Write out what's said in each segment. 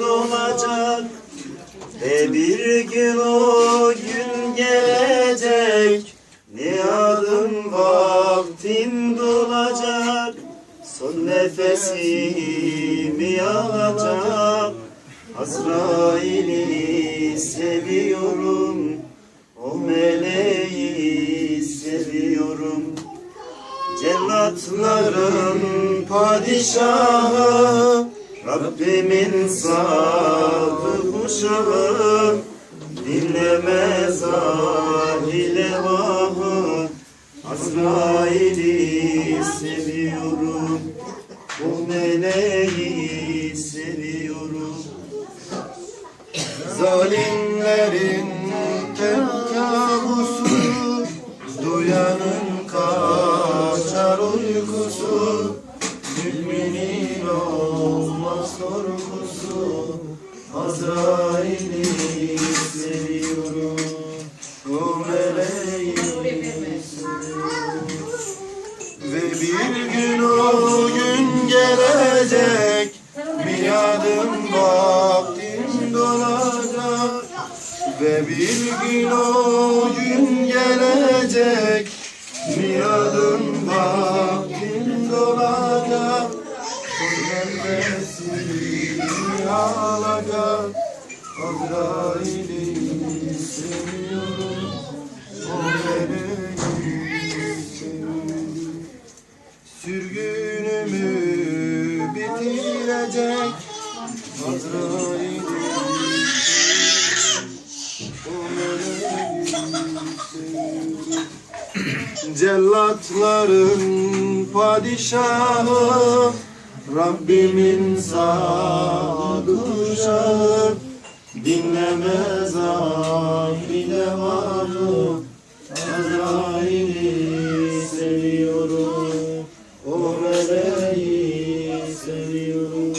dolacak Ve bir gün o gün gelecek. Niyadım vaktim dolacak. Son nefesimi alacak. Azrail'i seviyorum. O meleği seviyorum. Cellatların padişahı Rabbimin sadık uşağı Dinlemez ahile vahı Azrail'i seviyorum O meleği seviyorum. Zalimlerin tek kabusu Azrail'i seviyorum. O Ve bir gün o gün gelecek. Miadım vaktim dolacak. Ve bir gün Azrail'i seviyorum O meleği Sürgünümü bitirecek Azrail'i o meleği seviyorum. Cellatların padişahı Rabbimin sadık uşağı Dinlemez ahile varı Azrail'i seviyorum. O meleği seviyorum.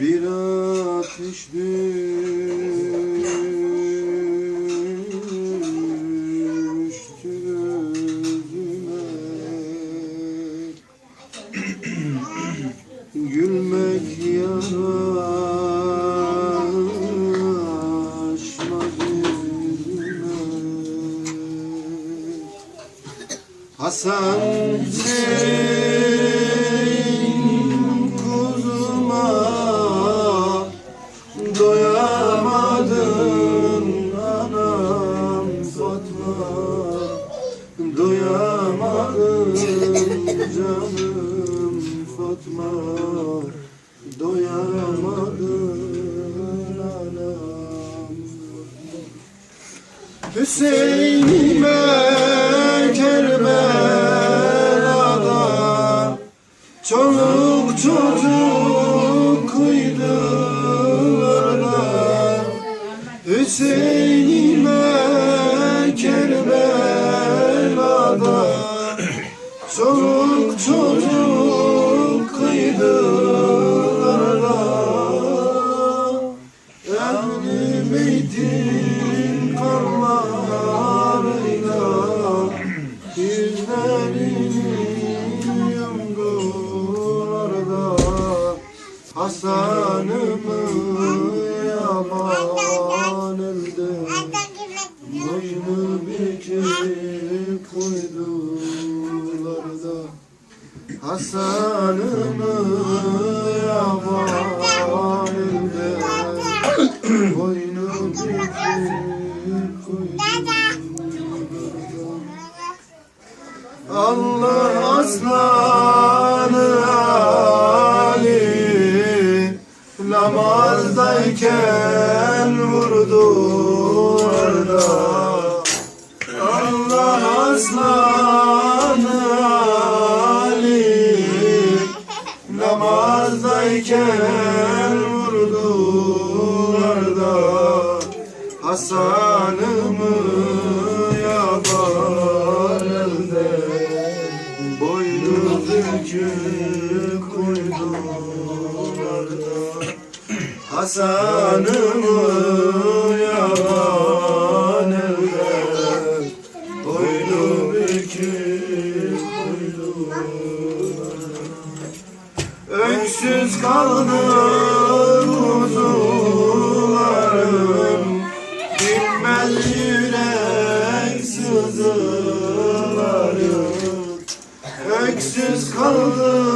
Bir ateş düştü gözüme. Gülmek yaraşmaz Hasan Hüseyin kuzuma Doyamadın anam Fatma. Doyamadın canım Fatma. Doyamadın anam Hüseyin'ime Hasan'ımı yaman elde. Boynu bükük koydular da. Hasan'ımı yaman elde. Boynu bükük koydular Allah aslanı Namazdayken vurdu orada. Allah aslanı Ali. Namazdayken vurdu orada. Hasan'ımı yaban elde. Boynu bükük Hasan'ımı yaban elde Boynu bükük koydular Öksüz kaldı kuzularım. Bilmez yürek sızılarım. Öksüz kaldı